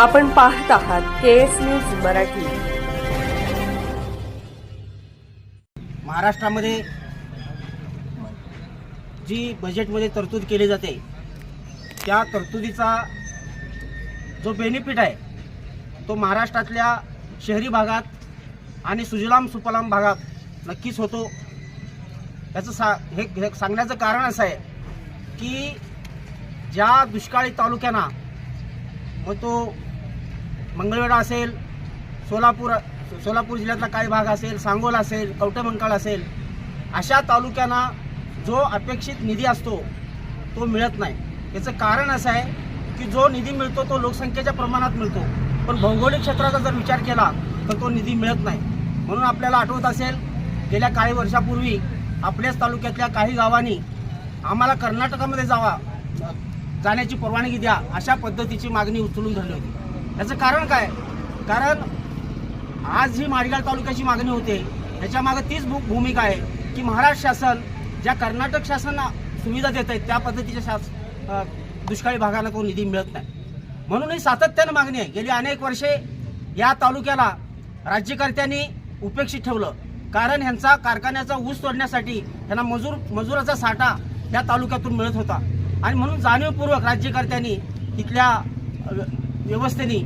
आपण पाहत आहात के एस न्यूज मराठी. महाराष्ट्रामध्ये जी बजेटमध्ये तरतूद केली जाते त्या तरतुदीचा जो बेनिफिट आहे तो महाराष्ट्रातल्या शहरी भागात आणि सुजलाम सुफलाम भागात नक्कीच होतो. याचं सा हे हे सांगण्याचं कारण असं आहे की ज्या दुष्काळी तालुक्यांना मग तो मंगळवेढा असेल सोलापूर सोलापूर जिल्ह्यातला काही भाग असेल सांगोल असेल कवटेमंकाळ असेल अशा तालुक्यांना जो अपेक्षित निधी असतो तो मिळत नाही. याचं कारण असं आहे की जो निधी मिळतो तो लोकसंख्येच्या प्रमाणात मिळतो. पण भौगोलिक क्षेत्राचा जर विचार केला तर तो निधी मिळत नाही. म्हणून आपल्याला आठवत असेल गेल्या काही वर्षापूर्वी आपल्याच तालुक्यातल्या काही गावांनी आम्हाला कर्नाटकामध्ये जावा जाण्याची परवानगी द्या अशा पद्धतीची मागणी उचलून धरली होती. याचं कारण काय? कारण आज ही माडगाव तालुक्याची मागणी होते. याच्यामागं मागे तीच भू- भूमिका आहे की महाराष्ट्र शासन ज्या कर्नाटक शासन सुविधा देत आहेत त्या पद्धतीच्या शास दुष्काळी भागाला कोण निधी मिळत नाही. म्हणून ही सातत्यानं मागणी आहे. गेली अनेक वर्षे या तालुक्याला राज्यकर्त्यांनी उपेक्षित ठेवलं. कारण ह्यांचा कारखान्याचा ऊस तोडण्यासाठी ह्यांना मजूर मजुराचा साठा या तालुक्यातून मिळत होता. आणि म्हणून जाणीवपूर्वक राज्यकर्त्यांनी तिथल्या व्यवस्थेने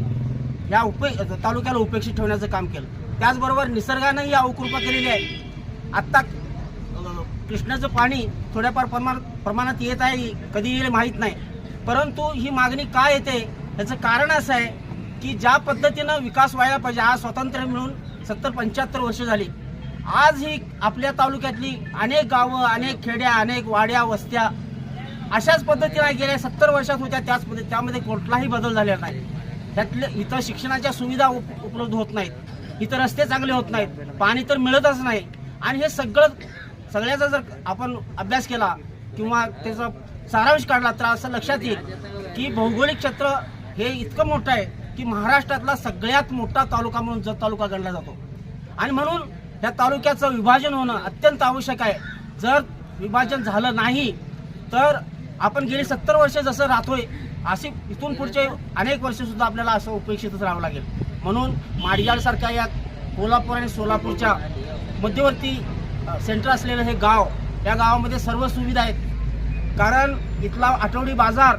या उपे तालुक्याला उपेक्षित ठेवण्याचं काम केलं. त्याचबरोबर निसर्गानं ही अवकृपा केलेली आहे. आत्ता कृष्णाचं पाणी थोड्याफार प्रमाण प्रमाणात येत आहे कधी येईल माहीत नाही. परंतु ही मागणी का येते? याचं कारण असं आहे की ज्या पद्धतीनं विकास व्हायला पाहिजे आज स्वातंत्र्य मिळून सत्तर पंच्याहत्तर वर्ष झाली. आज ही आपल्या तालुक्यातली अनेक गावं अनेक खेड्या अनेक वाड्या वस्त्या अशाच पद्धतीला गेल्या सत्तर वर्षात होत्या त्याच पद्धती त्यामध्ये कुठलाही बदल झालेला नाही. त्यातले इथं शिक्षणाच्या सुविधा उप उपलब्ध होत नाहीत. इथं रस्ते चांगले होत नाहीत. पाणी तर मिळतच नाही. आणि हे सगळं सगळ्याचा जर आपण अभ्यास केला किंवा त्याचा सारांश काढला तर असं लक्षात येईल की भौगोलिक क्षेत्र हे इतकं मोठं आहे की महाराष्ट्रातला सगळ्यात मोठा तालुका म्हणून जत तालुका गणला जातो. आणि म्हणून या तालुक्याचं विभाजन होणं अत्यंत आवश्यक आहे. जर विभाजन झालं नाही तर आपण गेली सत्तर वर्ष जसं राहतोय असे इथून पुढचे अनेक वर्ष सुद्धा आपल्याला असं उपेक्षितच राहावं लागेल. म्हणून माडियाळसारख्या या कोल्हापूर आणि सोलापूरच्या मध्यवर्ती सेंटर असलेलं हे गाव या गावामध्ये सर्व सुविधा आहेत. कारण इथला आठवडी बाजार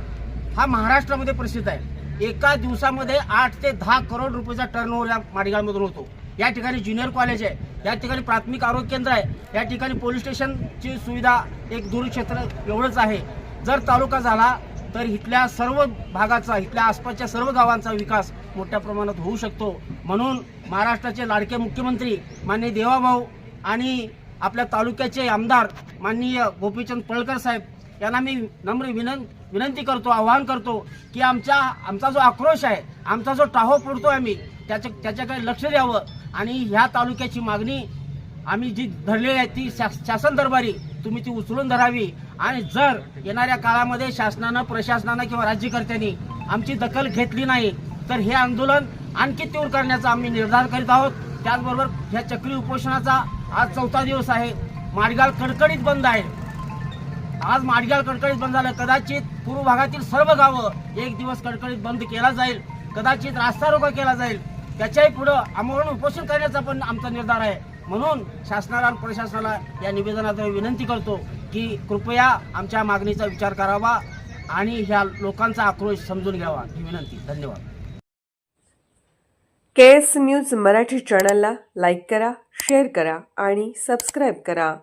हा महाराष्ट्रामध्ये प्रसिद्ध आहे. एका दिवसामध्ये आठ ते दहा करोड रुपयाचा टर्नओव्हर या माडगाळमधून होतो. या ठिकाणी ज्युनियर कॉलेज आहे या ठिकाणी प्राथमिक आरोग्य केंद्र आहे या ठिकाणी पोलीस स्टेशनची सुविधा एक दूरक्षेत्र एवढंच आहे. जर तालुका झाला तर इथल्या सर्व भागाचा इथल्या आसपासच्या सर्व गावांचा विकास मोठ्या प्रमाणात होऊ शकतो. म्हणून महाराष्ट्राचे लाडके मुख्यमंत्री माननीय देवाभाऊ आणि आपल्या तालुक्याचे आमदार माननीय गोपीचंद पळकर साहेब यांना मी नम्र विनं विनंती करतो आवाहन करतो की आमच्या आमचा जो आक्रोश आहे आमचा जो टाहो फोडतो आम्ही त्याच्या त्याच्याकडे लक्ष द्यावं. आणि ह्या तालुक्याची मागणी आम्ही जी धरलेली आहे ती शास- शासन दरबारी तुम्ही ती उचलून धरावी. आणि जर येणाऱ्या काळामध्ये शासनानं प्रशासनानं किंवा राज्यकर्त्यांनी आमची दखल घेतली नाही तर हे आंदोलन आणखी तीव्र करण्याचा आम्ही निर्धार करीत आहोत. त्याचबरोबर ह्या चक्री उपोषणाचा आज चौथा दिवस आहे. माडगाव कडकडीत बंद आहे. आज माडगाव कडकडीत बंद झालं. कदाचित पूर्व भागातील सर्व गावं एक दिवस कडकडीत बंद केला जाईल. कदाचित रास्ता रोका केला जाईल. त्याच्याही पुढं आमरण उपोषण करण्याचा पण आमचा निर्धार आहे. म्हणून शासनाला आणि प्रशासनाला या निवेदनाद्वारे विनंती करतो की कृपया आमच्या मागणीचा विचार करावा आणि ह्या लोकांचा आक्रोश समजून घ्यावा ही विनंती. धन्यवाद. के एस न्यूज मराठी चॅनलला लाईक करा शेअर करा आणि सबस्क्राईब करा.